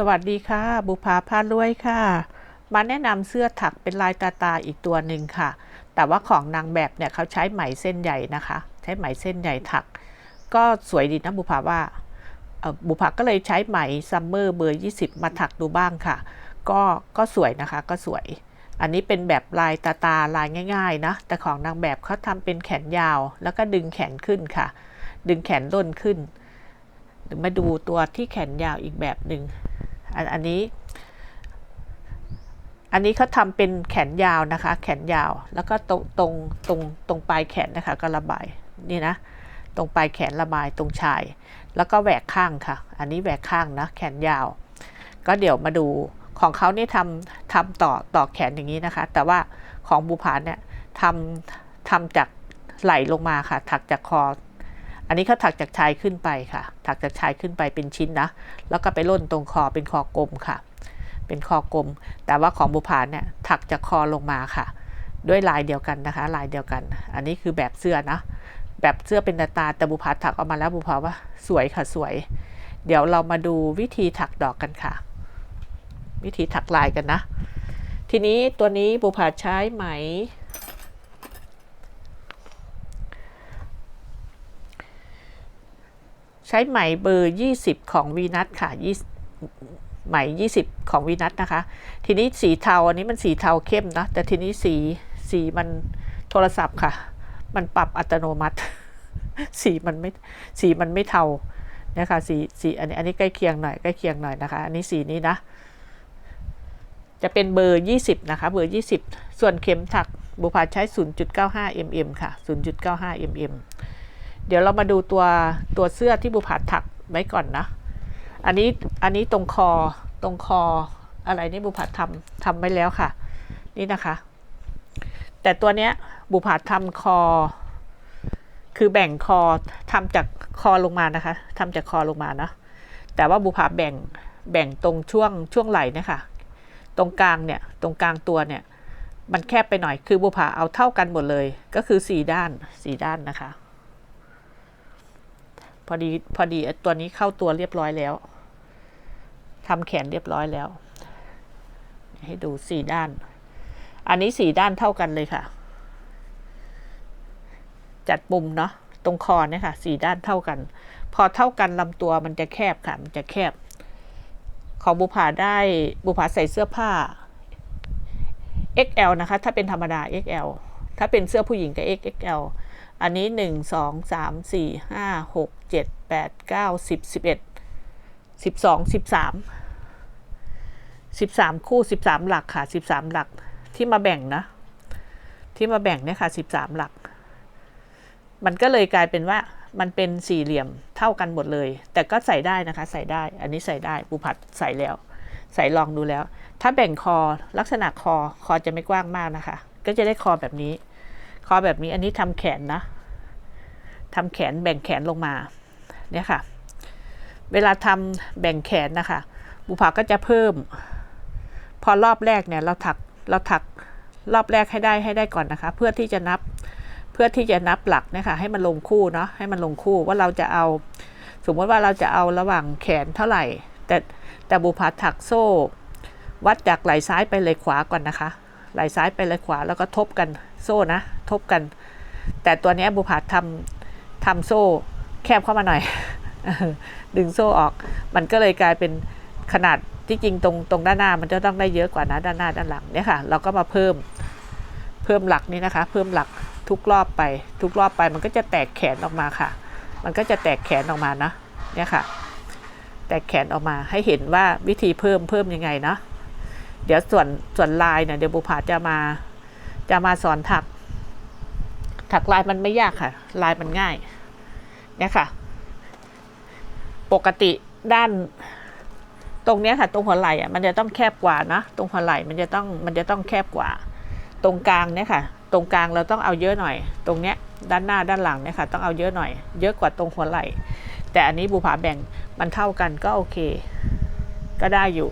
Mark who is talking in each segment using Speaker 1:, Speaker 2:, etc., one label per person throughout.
Speaker 1: สวัสดีค่ะ บุภาพารวยค่ะ มาแนะนำเสื้อถักเป็นลายตาตาอีกตัวหนึ่งค่ะ แต่ว่าของนางแบบเนี่ยเขาใช้ไหมเส้นใหญ่นะคะ ใช้ไหมเส้นใหญ่ถัก ก็สวยดีนะบุภาว่าบุภาก็เลยใช้ไหมซัมเมอร์เบอร์ 20 มาถักดูบ้างค่ะ ก็ก็สวยนะคะก็สวย อันนี้เป็นแบบลายตาตาลายง่าย ๆ นะ แต่ของนางแบบเขาทำเป็นแขนยาว แล้วก็ดึงแขนขึ้นค่ะ ดึงแขนล่นขึ้นมาดูตัวที่แขนยาวอีกแบบหนึ่ง อันอันนี้ อันนี้เขาทำเป็นแขนยาวนะคะ แขนยาว แล้วก็ตรงตรงตรงตรงปลายแขนนะคะ ก็ระบายนี่นะ ตรงปลายแขนระบายตรงชาย แล้วก็แหวกข้างค่ะ อันนี้แหวกข้างนะ แขนยาว ก็เดี๋ยวมาดูของเขานี่ทำทำต่อต่อแขนอย่างนี้นะคะ แต่ว่าของบูผานเนี่ยทำทำจากไหลลงมาค่ะ ถักจากคอ อันนี้เขาถักจากชายขึ้นไปค่ะ ถักจากชายขึ้นไปเป็นชิ้นนะ แล้วก็ไปล่นตรงคอเป็นคอกลมค่ะ เป็นคอกลม แต่ว่าของบุพานเนี่ยถักจากคอลงมาค่ะ ด้วยลายเดียวกันนะคะ ลายเดียวกัน อันนี้คือแบบเสื้อนะ แบบเสื้อเป็นตาตาแต่บุพาถักออกมาแล้วบุพาว่าสวยค่ะสวย เดี๋ยวเรามาดูวิธีถักดอกกันค่ะ วิธีถักลายกันนะ ทีนี้ตัวนี้บุพาใช้ไหม ใช้ไหมเบอร์ 20 ของวีนัทค่ะไหม 20 ของวีนัทนะคะ ทีนี้สีเทาอันนี้มันสีเทาเข้มนะ แต่ทีนี้สีสีมันโทรศัพท์ค่ะ มันปรับอัตโนมัติ สีมันไม่สีมันไม่เทาเนี่ยค่ะสีสีอันนี้อันนี้ใกล้เคียงหน่อยใกล้เคียงหน่อยนะคะ อันนี้สีนี้นะ จะเป็นเบอร์ 20 นะคะ เบอร์ 20 ส่วนเข็มถักบุพาใช้ 0.95 mm ค่ะ 0.95 mm เดี๋ยวเรามาดูตัวตัวเสื้อที่บุผาถักไว้ก่อนนะ อันนี้อันนี้ตรงคอตรงคออะไรนี่บุผาทำทำไว้แล้วค่ะ นี่นะคะ แต่ตัวเนี้ยบุผาทำคอ คือแบ่งคอทำจากคอลงมานะคะทำจากคอลงมานะแต่ว่าบุผาแบ่งแบ่งตรงช่วงช่วงไหล่เนี่ยค่ะตรงกลางเนี่ยตรงกลางตัวเนี่ยมันแคบไปหน่อยคือบุผาเอาเท่ากันหมดเลย ก็คือสี่ด้านสี่ด้านนะคะ พอดีพอดีตัวนี้เข้าตัวเรียบร้อยแล้วทำแขนเรียบร้อยแล้ว ให้ดูสี่ด้าน อันนี้สี่ด้านเท่ากันเลยค่ะ จัดปุ่มเนาะตรงคอเนี่ยค่ะสี่ด้านเท่ากัน พอเท่ากันลำตัวมันจะแคบค่ะ มันจะแคบ ของบุผาได้บุผาใส่เสื้อผ้า XL นะคะ ถ้าเป็นธรรมดา XL ถ้าเป็นเสื้อผู้หญิงก็ XXL อันนี้หนึ่งสองสามสี่ห้าหกเจ็ดแปดเก้าสิบสิบเอ็ดสิบสองสิบสามสิบสามคู่สิบสามหลักค่ะสิบสามหลักที่มาแบ่งนะ ที่มาแบ่งเนี่ยค่ะสิบสามหลัก มันก็เลยกลายเป็นว่ามันเป็นสี่เหลี่ยมเท่ากันหมดเลย แต่ก็ใส่ได้นะคะ ใส่ได้ อันนี้ใส่ได้ปูผัดใส่แล้ว ใส่ลองดูแล้ว ถ้าแบ่งคอลักษณะคอคอจะไม่กว้างมากนะคะ ก็จะได้คอแบบนี้ คอแบบนี้อันนี้ทำแขนนะทำแขนแบ่งแขนลงมา เนี่ยค่ะ เวลาทำแบ่งแขนนะคะ บุภาก็จะเพิ่ม พอรอบแรกเนี่ยเราถักเราถักรอบแรกให้ได้ให้ได้ก่อนนะคะ เพื่อที่จะนับเพื่อที่จะนับหลักนี่ยค่ะให้มันลงคู่เนาะให้มันลงคู่ว่าเราจะเอา สมมติว่าเราจะเอาระหว่างแขนเท่าไหร่ แต่แต่บุภาถักโซ่ วัดจากไหล่ซ้ายไปไหล่ขวาก่อนนะคะ ไหลซ้ายไปไหลขวาแล้วก็ทบกันโซ่นะ ทบกัน แต่ตัวนี้บุภาทำทำโซ่แคบเข้ามาหน่อย ดึงโซ่ออก มันก็เลยกลายเป็นขนาดที่จริงตรงตรงด้านหน้ามันจะต้องได้เยอะกว่านะด้านหน้าด้านหลังเนี่ยค่ะ เราก็มาเพิ่มเพิ่มหลักนี่นะคะ เพิ่มหลักทุกรอบไป ทุกรอบไปมันก็จะแตกแขนออกมาค่ะ มันก็จะแตกแขนออกมานะเนี่ยค่ะ แตกแขนออกมาให้เห็นว่าวิธีเพิ่มเพิ่มยังไงเนาะ เดี๋ยวส่วนส่วนลายเนี่ยเดี๋ยวบุภาจะมาจะมาสอนถัก ถักลายมันไม่ยากค่ะ ลายมันง่ายเนี่ยค่ะ ปกติด้านตรงเนี้ยค่ะ ตรงหัวไหล่อะมันจะต้องแคบกว่านะตรงหัวไหล่มันจะต้องมันจะต้องแคบกว่า ตรงกลางเนี่ยค่ะ ตรงกลางเราต้องเอาเยอะหน่อย ตรงเนี้ยด้านหน้าด้านหลังเนี่ยค่ะ ต้องเอาเยอะหน่อย เยอะกว่าตรงหัวไหล่แต่อันนี้บุผาแบ่งมันเท่ากันก็โอเค ก็ได้อยู่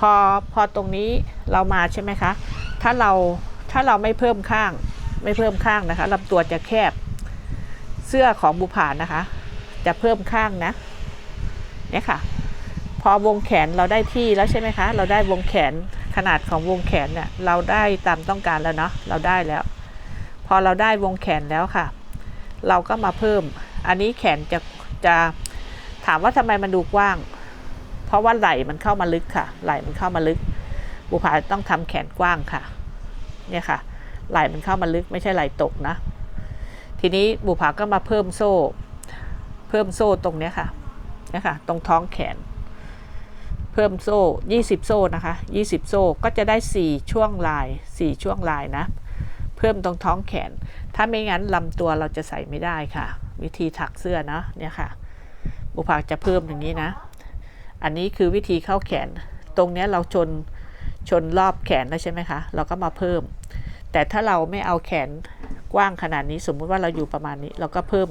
Speaker 1: พอพอตรงนี้เรามาใช่ไหมคะ ถ้าเราถ้าเราไม่เพิ่มข้างไม่เพิ่มข้างนะคะลำตัวจะแคบ เสื้อของบุผานะคะ จะเพิ่มข้างนะเนี่ยค่ะ พอวงแขนเราได้ที่แล้วใช่ไหมคะ เราได้วงแขนขนาดของวงแขนเนี่ยเราได้ตามต้องการแล้วเนาะเราได้แล้ว พอเราได้วงแขนแล้วค่ะ เราก็มาเพิ่ม อันนี้แขนจะจะถามว่าทำไมมันดูกว้าง เพราะว่าไหล่มันเข้ามาลึกค่ะ ไหล่มันเข้ามาลึก บุผาต้องทำแขนกว้างค่ะ เนี่ยค่ะ ไหล่มันเข้ามาลึกไม่ใช่ไหล่ตกนะ ทีนี้บุผาก็มาเพิ่มโซ่ เพิ่มโซ่ตรงเนี้ยค่ะเนี่ยค่ะ ตรงท้องแขน เพิ่มโซ่ 20 โซ่นะคะ20 โซ่ก็จะได้ 4 ช่วงลาย 4 ช่วงลายนะ เพิ่มตรงท้องแขน ถ้าไม่งั้นลำตัวเราจะใส่ไม่ได้ค่ะ วิธีถักเสื้อนะเนี่ยค่ะบุพาจะเพิ่มอย่างนี้นะ อันนี้คือวิธีเข้าแขน ตรงเนี้ยเราชนชนรอบแขนแล้วใช่ไหมคะ เราก็มาเพิ่ม แต่ถ้าเราไม่เอาแขนกว้างขนาดนี้ สมมุติว่าเราอยู่ประมาณนี้ เราก็เพิ่ม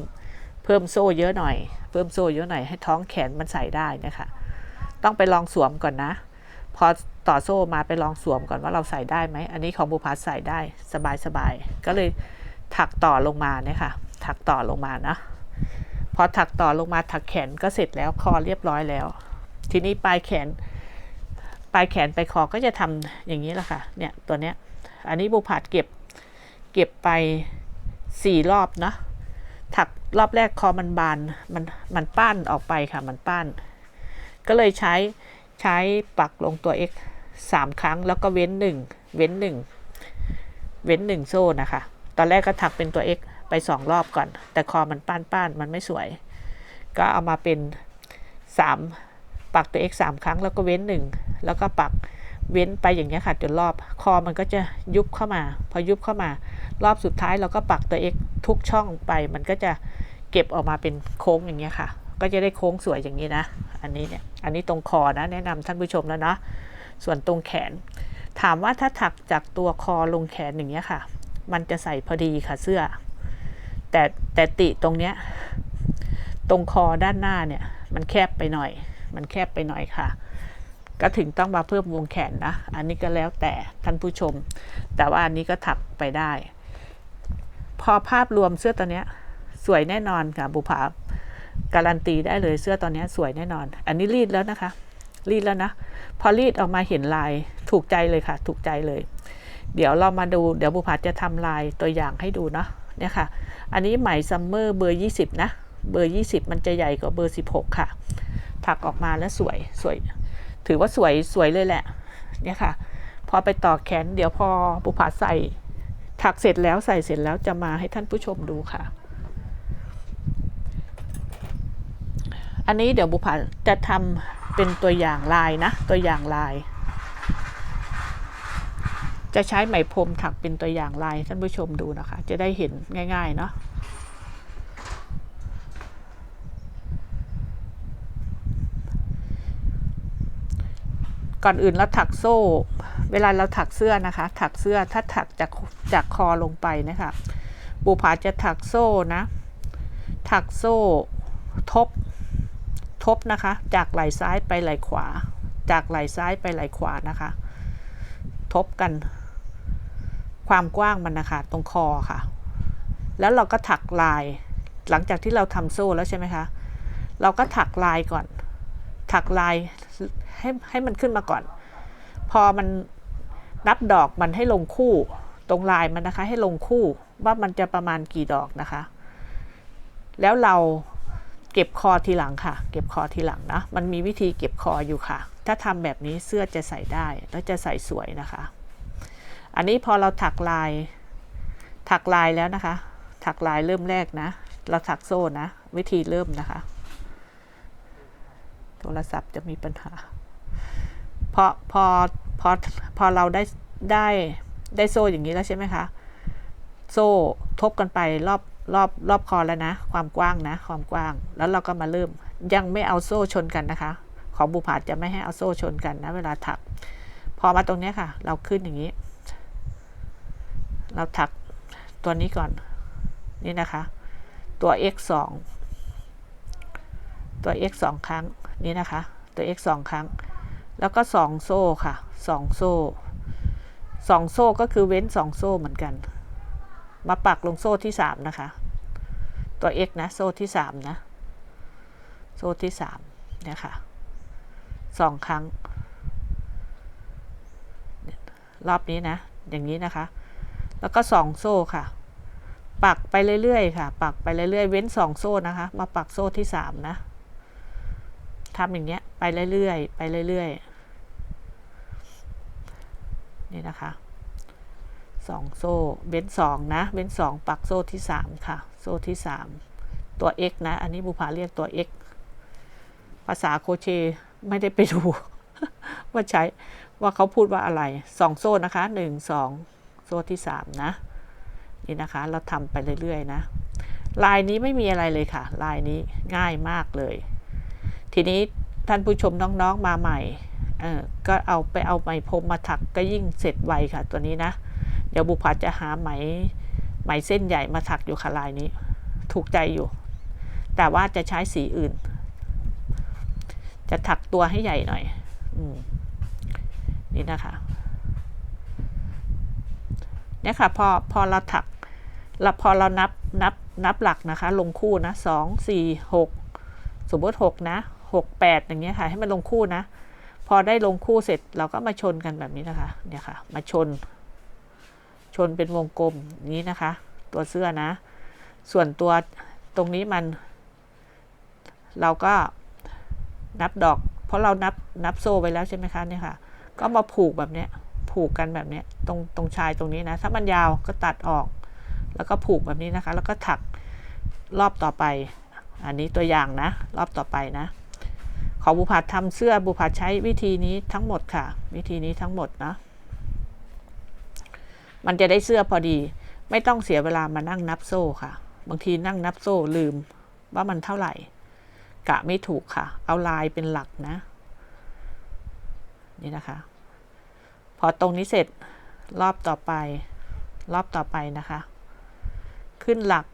Speaker 1: เพิ่มโซ่เยอะหน่อย เพิ่มโซ่เยอะหน่อยให้ท้องแขนมันใส่ได้นะคะ ต้องไปลองสวมก่อนนะ พอต่อโซ่มาไปลองสวมก่อนว่าเราใส่ได้ไหม อันนี้ของบุพาใส่ได้สบายสบายก็เลยถักต่อลงมาเนี่ยค่ะ ถักต่อลงมานะ พอถักต่อลงมาถักแขนก็เสร็จแล้วคอเรียบร้อยแล้ว ทีนี้ปลายแขน ปลายแขนไปคอก็จะทำอย่างนี้แหละค่ะ เนี่ยตัวเนี้ย อันนี้บุพาเก็บ เก็บไปสี่รอบเนาะ ถักรอบแรกคอมันบาน มันมันป้านออกไปค่ะ มันป้าน ก็เลยใช้ใช้ปักลงตัว x สามครั้งแล้วก็เว้นหนึ่ง เว้นหนึ่ง เว้นหนึ่งโซ่นะคะ ตอนแรกก็ถักเป็นตัว x ไปสองรอบก่อน แต่คอมันป้านป้านมันไม่สวย ก็เอามาเป็นสาม ปักตัว x สามครั้งแล้วก็เว้นหนึ่งแล้วก็ปักเว้นไปอย่างเงี้ยค่ะจนรอบคอมันก็จะยุบเข้ามา พอยุบเข้ามา รอบสุดท้ายเราก็ปักตัว x ทุกช่องไป มันก็จะเก็บออกมาเป็นโค้งอย่างเงี้ยค่ะ ก็จะได้โค้งสวยอย่างนี้นะ อันนี้เนี่ยอันนี้ตรงคอนะแนะนำท่านผู้ชมแล้วเนาะส่วนตรงแขน ถามว่าถ้าถักจากตัวคอลงแขนอย่างเงี้ยค่ะ มันจะใส่พอดีค่ะเสื้อ แต่แต่ติตรงเนี้ยตรงคอด้านหน้าเนี่ยมันแคบไปหน่อย มันแคบไปหน่อยค่ะ ก็ถึงต้องมาเพิ่มวงแขนนะ อันนี้ก็แล้วแต่ท่านผู้ชม แต่ว่าอันนี้ก็ถักไปได้ พอภาพรวมเสื้อตัวเนี้ยสวยแน่นอนค่ะบุภาการันตีได้เลยเสื้อตอนนี้สวยแน่นอน อันนี้รีดแล้วนะคะ รีดแล้วนะ พอรีดออกมาเห็นลายถูกใจเลยค่ะ ถูกใจเลย เดี๋ยวเรามาดูเดี๋ยวบุพาจะทำลายตัวอย่างให้ดูเนาะเนี่ยค่ะ อันนี้ไหมซัมเมอร์เบอร์ 20 นะ เบอร์ 20 มันจะใหญ่กว่าเบอร์ 16 ค่ะ ถักออกมาแล้วสวยสวย ถือว่าสวยสวยเลยแหละ เนี่ยค่ะ พอไปต่อแขนเดี๋ยวพอบุพาใส่ถักเสร็จแล้วใส่เสร็จแล้วจะมาให้ท่านผู้ชมดูค่ะ อันนี้เดี๋ยวบุพาจะทำเป็นตัวอย่างลายนะ ตัวอย่างลาย จะใช้ไหมพรมถักเป็นตัวอย่างลายท่านผู้ชมดูนะคะ จะได้เห็นง่ายๆเนาะ ก่อนอื่นเราถักโซ่ เวลาเราถักเสื้อนะคะ ถักเสื้อถ้าถักจากจากคอลงไปนะคะบุผาจะถักโซ่นะ ถักโซ่ทบ ทบนะคะ จากไหล่ซ้ายไปไหล่ขวา จากไหล่ซ้ายไปไหล่ขวานะคะ ทบกัน ความกว้างมันนะคะ ตรงคอค่ะ แล้วเราก็ถักลาย หลังจากที่เราทำโซ่แล้วใช่ไหมคะ เราก็ถักลายก่อน ถักลาย ให้ให้มันขึ้นมาก่อน พอมันนับดอกมันให้ลงคู่ตรงลายมันนะคะ ให้ลงคู่ว่ามันจะประมาณกี่ดอกนะคะ แล้วเราเก็บคอทีหลังค่ะ เก็บคอทีหลังนะมันมีวิธีเก็บคออยู่ค่ะ ถ้าทำแบบนี้เสื้อจะใส่ได้แล้วจะใส่สวยนะคะ อันนี้พอเราถักลาย ถักลายแล้วนะคะ ถักลายเริ่มแรกนะ เราถักโซ่นะ วิธีเริ่มนะคะ โทรศัพท์จะมีปัญหา พอพอพอพอเราได้ได้ได้โซ่อย่างนี้แล้วใช่ไหมคะ โซ่ทบกันไปรอบรอบรอบคอแล้วนะ ความกว้างนะ ความกว้าง แล้วเราก็มาเริ่ม ยังไม่เอาโซ่ชนกันนะคะ ของบุผาจะไม่ให้เอาโซ่ชนกันนะ เวลาถัก พอมาตรงนี้ค่ะ เราขึ้นอย่างนี้ เราถักตัวนี้ก่อน นี่นะคะ ตัว x 2ตัว x 2ครั้ง นี่นะคะ ตัว x 2ครั้ง แล้วก็2โซ่ค่ะ2โซ่2โซ่ก็คือเว้น2โซ่เหมือนกัน มาปักลงโซ่ที่3นะคะ ตัว x นะ โซ่ที่3นะ โซ่ที่3เนี่ยค่ะสองครั้ง รอบนี้นะ อย่างนี้นะคะ แล้วก็สองโซ่ค่ะ ปักไปเรื่อยๆค่ะ ปักไปเรื่อยๆ เว้นสองโซ่นะคะ มาปักโซ่ที่สามนะทำอย่างเงี้ย ไปเรื่อยๆ ไปเรื่อยๆ นี่นะคะสองโซ่เว้นสองนะเว้นสองปักโซ่ที่สามค่ะ โซ่ที่สามตัว x นะ อันนี้บุพาเรียกตัว x ภาษาโคเชไม่ได้ไปดู ว่าใช้ว่าเขาพูดว่าอะไรสองโซ่นะคะหนึ่งสองโซ่ที่สามนะ นี่นะคะ เราทำไปเรื่อยๆนะ ลายนี้ไม่มีอะไรเลยค่ะ ลายนี้ง่ายมากเลย ทีนี้ท่านผู้ชมน้องๆมาใหม่ เออก็เอาไปเอาไหมพรมมาถักก็ยิ่งเสร็จไวค่ะตัวนี้นะ เดี๋ยวบุพาจะหาไหมไหมเส้นใหญ่มาถักอยู่ค่ะลายนี้ ถูกใจอยู่ แต่ว่าจะใช้สีอื่น จะถักตัวให้ใหญ่หน่อยอนี่นะคะเนี่ยค่ะพอพอเราถักแล้วพอเรานับนับนับหลักนะคะ ลงคู่นะสองสี่หกสมมติหกนะหกแปดอย่างเงี้ยค่ะ ให้มันลงคู่นะ พอได้ลงคู่เสร็จเราก็มาชนกันแบบนี้นะคะ เนี่ยค่ะ มาชน ชนเป็นวงกลมนี้นะคะ ตัวเสื้อนะ ส่วนตัวตรงนี้มัน เราก็นับดอก เพราะเรานับนับโซ่ไว้แล้วใช่ไหมคะเนี่ยค่ะ ก็มาผูกแบบเนี้ย ผูกกันแบบเนี้ย ตรงตรงชายตรงนี้นะ ถ้ามันยาวก็ตัดออก แล้วก็ผูกแบบนี้นะคะ แล้วก็ถักรอบต่อไป อันนี้ตัวอย่างนะ รอบต่อไปนะ ของบุพัดทำเสื้อบุพัดใช้วิธีนี้ทั้งหมดค่ะ วิธีนี้ทั้งหมดนะมันจะได้เสื้อพอดี ไม่ต้องเสียเวลามานั่งนับโซ่ค่ะ บางทีนั่งนับโซ่ลืมว่ามันเท่าไหร่ กะไม่ถูกค่ะ เอาลายเป็นหลักนะ นี่นะคะ พอตรงนี้เสร็จรอบต่อไป รอบต่อไปนะคะ ขึ้นหลัก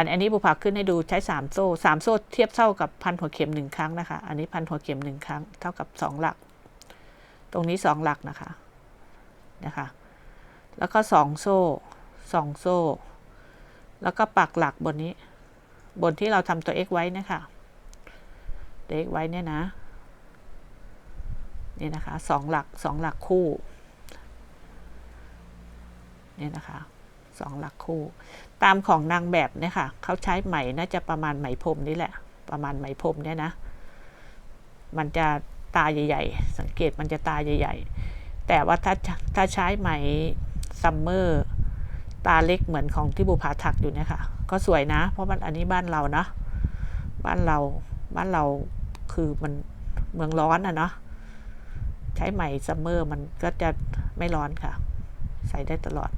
Speaker 1: อันอันนี้บุพาขึ้นให้ดูใช้สามโซ่สามโซ่เทียบเท่ากับพันหัวเข็มหนึ่งครั้งนะคะ อันนี้พันหัวเข็มหนึ่งครั้ง เท่ากับสองหลัก ตรงนี้สองหลักนะคะนะคะ แล้วก็สองโซ่สองโซ่ แล้วก็ปักหลักบนนี้ บนที่เราทำตัว x ไว้นะคะตัว x ไว้เนี่ยนะนี่นะคะสองหลักสองหลักคู่นี่นะคะสองหลักคู่ ตามของนางแบบเนี่ยค่ะเขาใช้ไหมน่าจะประมาณไหมพรมนี่แหละ ประมาณไหมพรมเนี่ยนะ มันจะตาใหญ่ ๆ สังเกตมันจะตาใหญ่ ๆ แต่ว่าถ้าถ้าใช้ไหมซัมเมอร์ตาเล็กเหมือนของที่บุพาถักอยู่เนี่ยค่ะ ก็สวยนะ เพราะมันอันนี้บ้านเราเนาะบ้านเราบ้านเราคือมันเมืองร้อนอะเนาะใช้ไหมซัมเมอร์มันก็จะไม่ร้อนค่ะ ใส่ได้ตลอด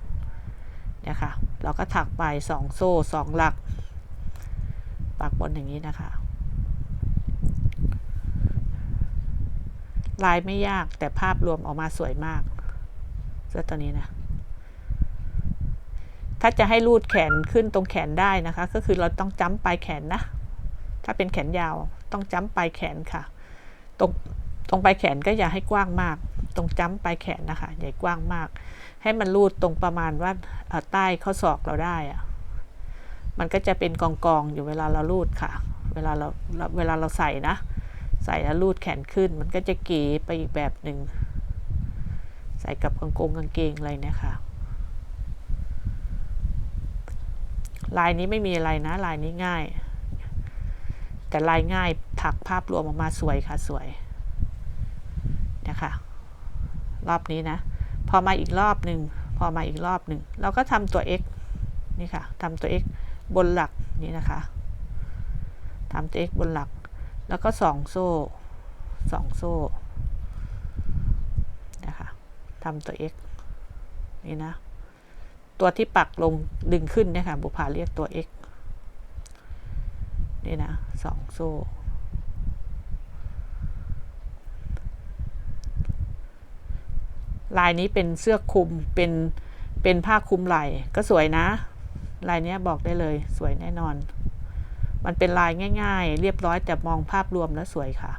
Speaker 1: เนี่ยค่ะ เราก็ถักไปสองโซ่สองหลัก ปักบนอย่างนี้นะคะ ลายไม่ยากแต่ภาพรวมออกมาสวยมากเสื้อตัวนี้นะ ถ้าจะให้รูดแขนขึ้นตรงแขนได้นะคะ ก็คือเราต้องจ้ำปลายแขนนะ ถ้าเป็นแขนยาวต้องจ้ำปลายแขนค่ะ ตรงตรงปลายแขนก็อย่าให้กว้างมาก ตรงจ้ำปลายแขนนะคะอย่กว้างมาก ให้มันรูดตรงประมาณว่าใต้ข้อศอกเราได้อะมันก็จะเป็นกองกองอยู่เวลาเรารูดค่ะ เวลาเราเวลาเราใส่นะ ใส่แล้วรูดแขนขึ้น มันก็จะเก๋ไปอีกแบบหนึ่งใส่กับกางกงกางเกงอะไรเนี่ยค่ะลายนี้ไม่มีอะไรนะ ลายนี้ง่าย แต่ลายง่ายถักภาพรวมออกมาสวยค่ะสวยนะคะ รอบนี้นะ พอมาอีกรอบหนึ่งพอมาอีกรอบหนึ่งเราก็ทำตัว x นี่ค่ะทำตัว x บนหลักนี่นะคะทำตัว x บนหลัก แล้วก็สองโซ่สองโซ่นะคะทำตัว x นี่นะ ตัวที่ปักลงดึงขึ้นเนี่ยค่ะบุพาเรียกตัว x นี่นะสองโซ่ ลายนี้เป็นเสื้อคลุมเป็นเป็นผ้าคลุมไหล่ก็สวยนะ ลายนี้บอกได้เลยสวยแน่นอน มันเป็นลายง่าย ๆ เรียบร้อยแต่มองภาพรวมแล้วสวยค่ะ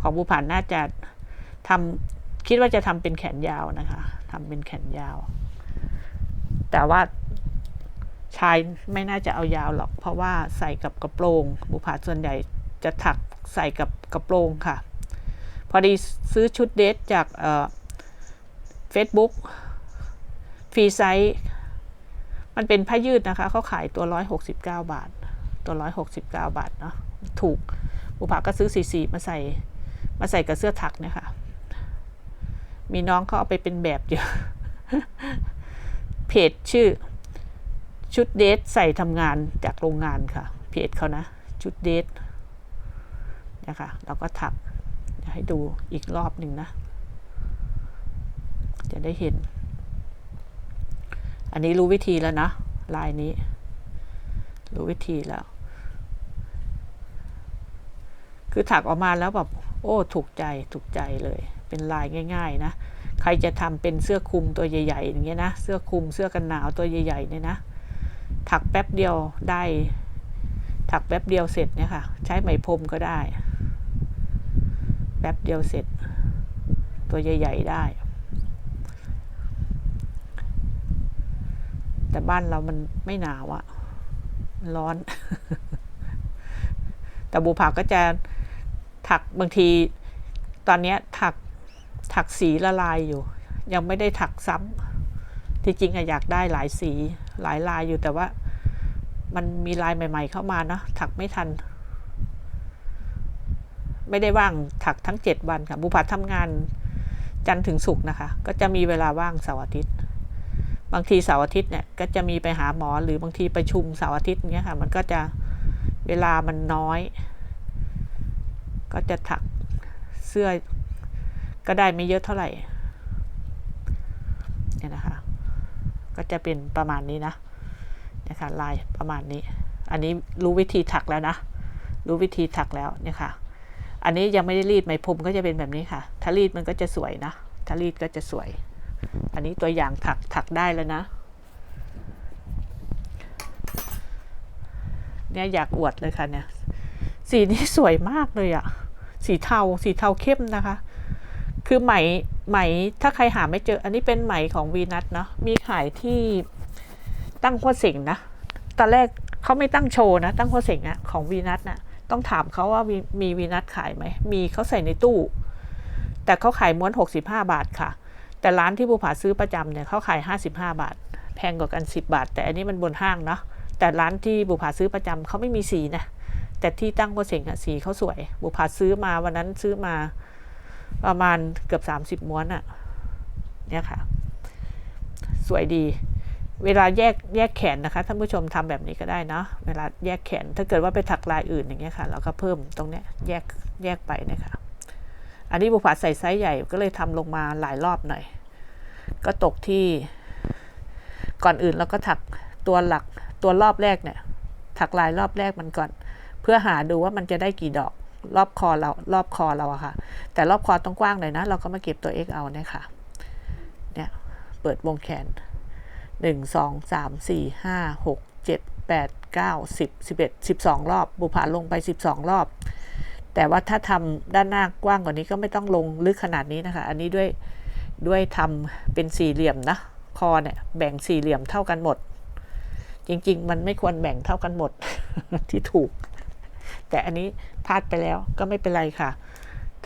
Speaker 1: ของบูผ่านน่าจะทำคิดว่าจะทำเป็นแขนยาวนะคะทำเป็นแขนยาว แต่ว่าชายไม่น่าจะเอายาวหรอก เพราะว่าใส่กับกระโปรง บุผาส่วนใหญ่จะถัก ใส่กับกระโปรงค่ะ พอดีซื้อชุดเดทจากเอ่อ Facebook ฟรีไซส์มันเป็นผ้ายืดนะคะเขาขายตัว 169 บาท ตัว 169 บาทเนาะถูกบุปผาก็ซื้อสีสีมาใส่มาใส่กับเสื้อถักเนี่ยค่ะ มีน้องเขาเอาไปเป็นแบบเยอะเพจชื่อชุดเดทใส่ทำงานจากโรงงานค่ะ เพจเขานะ ชุดเดท นะคะเราก็ถักให้ดูอีกรอบหนึ่งนะ จะได้เห็น อันนี้รู้วิธีแล้วนะ ลายนี้ รู้วิธีแล้ว คือถักออกมาแล้วแบบโอ้ ถูกใจถูกใจเลย เป็นลายง่าย ๆ นะ ใครจะทำเป็นเสื้อคลุมตัวใหญ่ ๆ อย่างเงี้ยนะ เสื้อคลุมเสื้อกันหนาวตัวใหญ่ ๆ เนี่ยนะ ถักแป๊บเดียวได้ ถักแป๊บเดียวเสร็จเนี่ยค่ะ ใช้ไหมพรมก็ได้ ป๊บเดียวเสร็จ ตัวใหญ่ ๆ ได้ แต่บ้านเรามันไม่หนาวอะร้อน แต่บูผาก็จะถักบางที ตอนนี้ถักถักสีละลายอยู่ ยังไม่ได้ถักซ้ำที่จริงอะอยากได้หลายสีหลายลายอยู่แต่ว่า มันมีลายใหม่ ๆ เข้ามาเนาะถักไม่ทัน ไม่ได้ว่างถักทั้งเจ็ดวันค่ะบุผาทำงานจันทร์ถึงศุกร์นะคะ ก็จะมีเวลาว่างเสาร์อาทิตย์ บางทีเสาร์อาทิตย์เนี่ยก็จะมีไปหาหมอหรือบางทีประชุมเสาร์อาทิตย์เงี้ยค่ะ มันก็จะเวลามันน้อย ก็จะถักเสื้อก็ได้ไม่เยอะเท่าไหร่เนี่ยนะคะ ก็จะเป็นประมาณนี้นะนี่ยค่ะลายประมาณนี้ อันนี้รู้วิธีถักแล้วนะ รู้วิธีถักแล้วเนี่ยค่ะ อันนี้ยังไม่ได้รีดไหมพรมก็จะเป็นแบบนี้ค่ะ ถ้ารีดมันก็จะสวยนะ ถ้ารีดก็จะสวย อันนี้ตัวอย่างถักถักได้แล้วนะ เนี่ยอยากอวดเลยค่ะเนี่ย สีนี้สวยมากเลยอะสีเทา สีเทาเข้มนะคะ คือไหมไหมถ้าใครหาไม่เจอ อันนี้เป็นไหมของวีนัทเนาะ มีขายที่ตั้งข้อเสียงนะ ตอนแรกเขาไม่ตั้งโชว์นะ ตั้งข้อเสียงอะของวีนัทนะ่ะ ต้องถามเขาว่ามีมีวีนัทขายไหม มีเขาใส่ในตู้ แต่เขาขายม้วน 65 บาทค่ะ แต่ร้านที่บูผาซื้อประจำเนี่ยเขาขาย 55 บาท แพงกว่ากัน 10 บาท แต่อันนี้มันบนห้างเนาะ แต่ร้านที่บูผาซื้อประจำเขาไม่มีสีนะ แต่ที่ตั้งโปรเซงอะสีเขาสวยบุพาซื้อมาวันนั้นซื้อมาประมาณเกือบ 30 ม้วนอะเนี่ยค่ะ สวยดี เวลาแยกแยกแขนนะคะท่านผู้ชมทำแบบนี้ก็ได้เนาะเวลาแยกแขนถ้าเกิดว่าไปถักลายอื่นอย่างเงี้ยค่ะเราก็เพิ่มตรงเนี้ยแยกแยกไปนะคะอันนี้บุพาใส่ไซส์ใหญ่ก็เลยทำลงมาหลายรอบหน่อย ก็ตกที่ ก่อนอื่นเราก็ถักตัวหลักตัวรอบแรกเนี่ยถักลายรอบแรกมันก่อน เพื่อหาดูว่ามันจะได้กี่ดอก รอบคอเรารอบคอเราอะค่ะ แต่รอบคอต้องกว้างหน่อยนะ เราก็มาเก็บตัว x เอาเนี่ยค่ะเนี่ยเปิดวงแขน หนึ่งสองสามสี่ห้าหกเจ็ดแปดเก้าสิบสิบเอ็ดสิบสองรอบ บุผาลงไปสิบสองรอบ แต่ว่าถ้าทำด้านหน้ากว้างกว่านี้ก็ไม่ต้องลงลึกขนาดนี้นะคะ อันนี้ด้วยด้วยทำเป็นสี่เหลี่ยมนะ คอเนี่ยแบ่งสี่เหลี่ยมเท่ากันหมด จริง ๆ มันไม่ควรแบ่งเท่ากันหมดที่ถูก แต่อันนี้พลาดไปแล้วก็ไม่เป็นไรค่ะ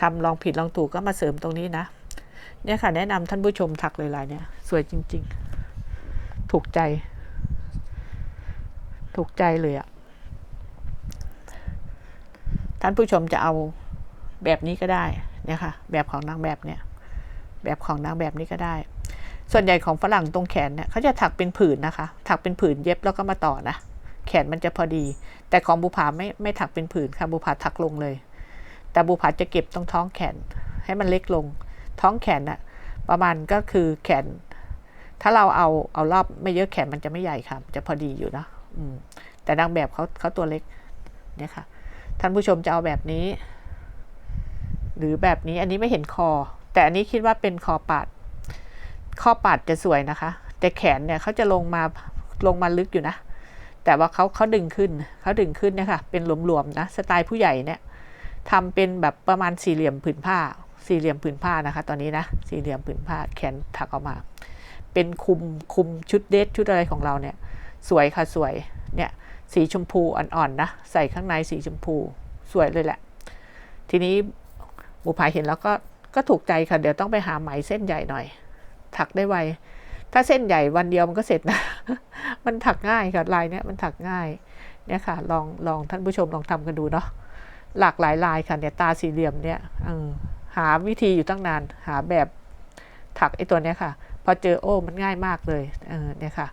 Speaker 1: ทำลองผิดลองถูกก็มาเสริมตรงนี้นะ เนี่ยค่ะแนะนำท่านผู้ชมถักเลยลายเนี่ย สวยจริง ๆ ถูกใจ ถูกใจเลยอะท่านผู้ชมจะเอาแบบนี้ก็ได้เนี่ยค่ะ แบบของนางแบบเนี่ย แบบของนางแบบนี้ก็ได้ ส่วนใหญ่ของฝรั่งตรงแขนเนี่ยเขาจะถักเป็นผืนนะคะ ถักเป็นผืนเย็บแล้วก็มาต่อนะ แขนมันจะพอดี แต่ของบุผาไม่ไม่ถักเป็นผืนค่ะบุผาถักลงเลย แต่บุผาจะเก็บตรงท้องแขนให้มันเล็กลง ท้องแขนน่ะประมาณก็คือแขน ถ้าเราเอาเอารอบไม่เยอะแขนมันจะไม่ใหญ่ค่ะ จะพอดีอยู่นะอืมแต่นางแบบเขาเขาตัวเล็กเนี่ยค่ะ ท่านผู้ชมจะเอาแบบนี้ หรือแบบนี้อันนี้ไม่เห็นคอ แต่อันนี้คิดว่าเป็นคอปาดข้อปาดจะสวยนะคะ แต่แขนเนี่ยเขาจะลงมาลงมาลึกอยู่นะ แต่ว่าเขาเขาดึงขึ้นเขาดึงขึ้นเนี่ยค่ะ เป็นหลวมๆนะสไตล์ผู้ใหญ่เนี่ยทำเป็นแบบประมาณสี่เหลี่ยมผืนผ้า สี่เหลี่ยมผืนผ้านะคะ ตอนนี้นะสี่เหลี่ยมผืนผ้าแขนถักออกมา เป็นคุมคุมชุดเดทชุดอะไรของเราเนี่ย สวยค่ะสวยเนี่ยสีชมพูอ่อนๆนะใส่ข้างในสีชมพูสวยเลยแหละ ทีนี้บุภาเห็นแล้วก็ก็ถูกใจค่ะ เดี๋ยวต้องไปหาไหมเส้นใหญ่หน่อย ถักได้ไวถ้าเส้นใหญ่วันเดียวมันก็เสร็จนะ มันถักง่ายค่ะลายเนี้ยมันถักง่ายเนี่ยค่ะ ลองลองท่านผู้ชมลองทำกันดูเนาะหลากหลายลายค่ะเนี่ยตาสี่เหลี่ยมเนี่ยอหาวิธีอยู่ตั้งนาน หาแบบถักไอ้ตัวเนี้ยค่ะ พอเจอโอ้มันง่ายมากเลยเออเนี่ยค่ะ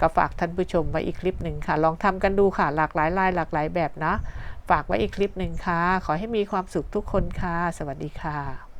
Speaker 1: ก็ฝากท่านผู้ชมไว้อีกคลิปหนึ่งค่ะ ลองทำกันดูค่ะ หลากหลายลายหลากหลายแบบนะ ฝากไว้อีกคลิปหนึ่งค่ะ ขอให้มีความสุขทุกคนค่ะ สวัสดีค่ะ